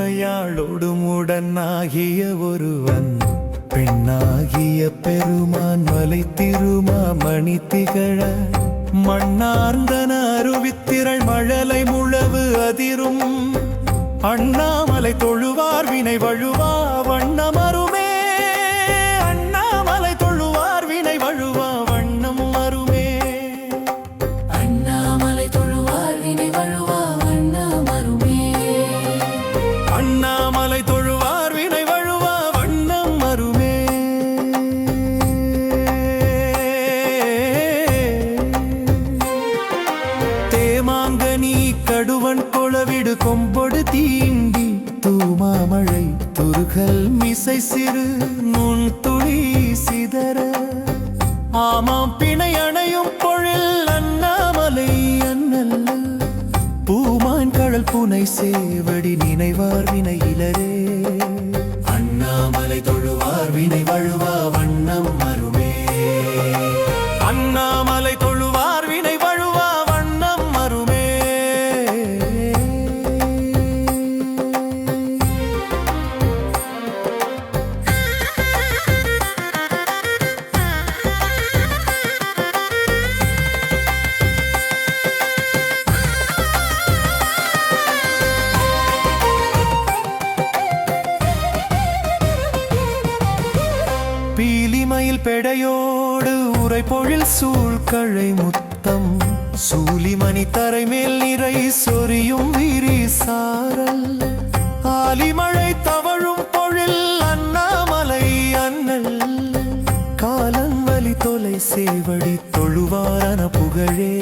பெருமையாளோடும் உடனாகிய ஒருவன் பெண்ணாகிய பெருமான் மலை திருமாமணி திகழ. மண்ணார்ந்தன அருவித்திரள் மழலை முழவு அதிரும். அண்ணாமலை தொழுவார் வினை வழுவா வண்ணம கொளவிடு கொம்பொடு தீண்டி தூமாமழை துருகல் மிசை சிறு நுண் துளி சிதற. ஆமாம் பிணை அணையும் பொழில் அண்ணாமலை அண்ணல்ல. பூமான் கடல் புனை சேவடி நினைவார் வினையிலரே அண்ணாமலை தொழுவார் வினை வழுவா வண்ணம் மருமே அண்ணாமலை பெடையோடு உரை பொழில் சூழ்கழை முத்தம். சூலிமணி தரை மேல் நிறை சொரியும் விரி சாரல் ஆலிமழை தவழும் பொழில் அண்ணாமலை அண்ணல். காலன்வலி தொலை சேவடி தொழுவாரன புகழே.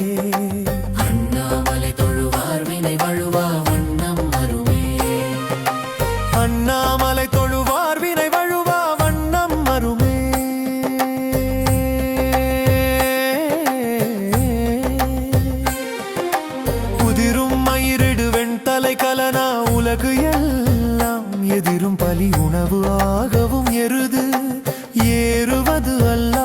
எதிரும் பலி உணவு ஆகவும் எருது. ஏறுவது அல்ல.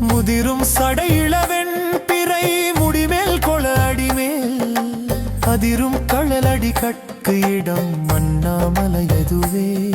முதிரும் சடையிளவெண் பிறை முடிமேல் கொள அடிமேல். அதிரும் கழலடி கட்கு இடம் அண்ணாமலை எதுவே